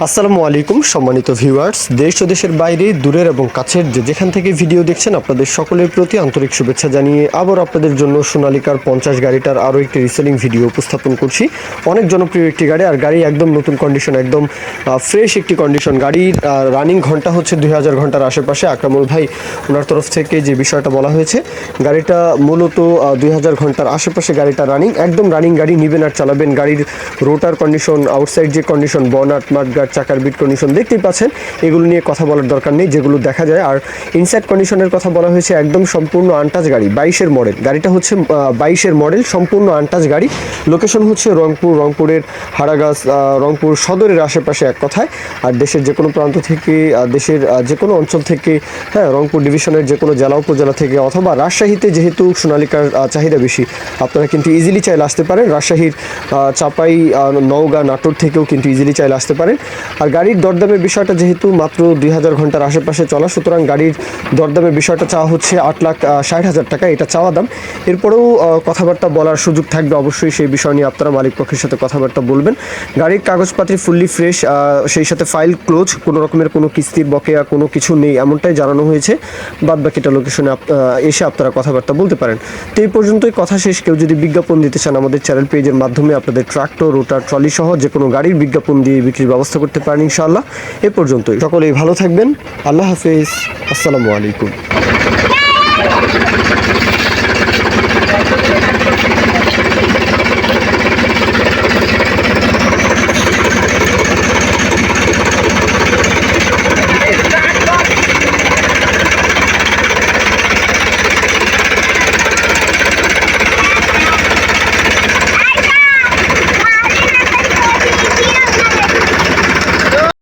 আসসালামু আলাইকুম, সম্মানিত ভিউয়ার্স। দেশ ও দেশের বাইরে, দূরের এবং কাছের যে যেখান থেকে ভিডিও দেখছেন, আপনাদের সকলের প্রতি আন্তরিক শুভেচ্ছা জানিয়ে আবার আপনাদের জন্য সোনালিকার পঞ্চাশ গাড়িটার আরও একটি রিসেলিং ভিডিও উপস্থাপন করছি। অনেক জনপ্রিয় একটি গাড়ি, আর গাড়ি একদম নতুন কন্ডিশন একদম ফ্রেশ একটি কন্ডিশন গাড়ির রানিং ঘণ্টা হচ্ছে দুই হাজার ঘণ্টার আশেপাশে। আকরামুল ভাই, ওনার তরফ থেকে যে বিষয়টা বলা হয়েছে, গাড়িটা মূলত দুই হাজার ঘণ্টার আশেপাশে গাড়িটা রানিং একদম রানিং গাড়ি নিবেন আর চালাবেন। গাড়ির রোটার কন্ডিশন আউটসাইড যে কন্ডিশন বনাট মাঠগার্ড চাকার বিট কন্ডিশন দেখতেই পাচ্ছেন। এগুলো নিয়ে কথা বলার দরকার নেই, যেগুলো দেখা যায়। আর ইনসাইড কন্ডিশনের কথা বলা হয়েছে, একদম সম্পূর্ণ আনটাচ গাড়ি, বাইশের মডেল গাড়িটা হচ্ছে বাইশের মডেল সম্পূর্ণ আনটাচ গাড়ি। লোকেশন হচ্ছে রংপুর, রংপুরের হারাগাছ রংপুর সদরের আশেপাশে এক কথায়। আর দেশের যে কোনো প্রান্ত থেকে দেশের যে কোনো অঞ্চল থেকে হ্যাঁ রংপুর ডিভিশনের যে কোনো জেলা, উপজেলা থেকে অথবা রাজশাহীতে যেহেতু সোনালিকার চাহিদা বেশি, আপনারা কিন্তু ইজিলি চাইলে আসতে পারেন। রাজশাহীর চাপাই নওগাঁ, নাটোর থেকেও কিন্তু ইজিলি চাইলে আসতে পারেন। আর গাড়ির দরদামের বিষয়টা যেহেতু মাত্র দুই হাজার ঘণ্টার আশেপাশে চলা, সুতরাং গাড়ির দরদামের বিষয়টা চাওয়া হচ্ছে আট লাখ ষাট হাজার টাকা, এটা চাওয়া দাম। এরপরেও কথাবার্তা বলার সুযোগ থাকবে অবশ্যই, সেই বিষয় নিয়ে আপনারা মালিক পক্ষের সাথে কথাবার্তা বলবেন। গাড়ির কাগজপাতি ফুললি ফ্রেশ সেই সাথে ফাইল ক্লোজ কোনো রকমের কোনো কিস্তির বকেয়া, কোনো কিছু নেই, এমনটাই জানানো হয়েছে। বাদ বাকিটা লোকেশনে এসে আপনারা কথাবার্তা বলতে পারেন। তো এই পর্যন্তই কথা শেষ। কেউ যদি বিজ্ঞাপন দিতে চান আমাদের চ্যানেল পেজের মাধ্যমে, আপনাদের ট্রাক্টর রোটার ট্রলি সহ যে কোনো গাড়ির বিজ্ঞাপন দিয়ে বিক্রির ব্যবস্থা করতে পারেন ইনশাআল্লাহ। এ পর্যন্তই। সকলেই ভালো থাকবেন। আল্লাহ হাফিজ। আসসালামু আলাইকুম।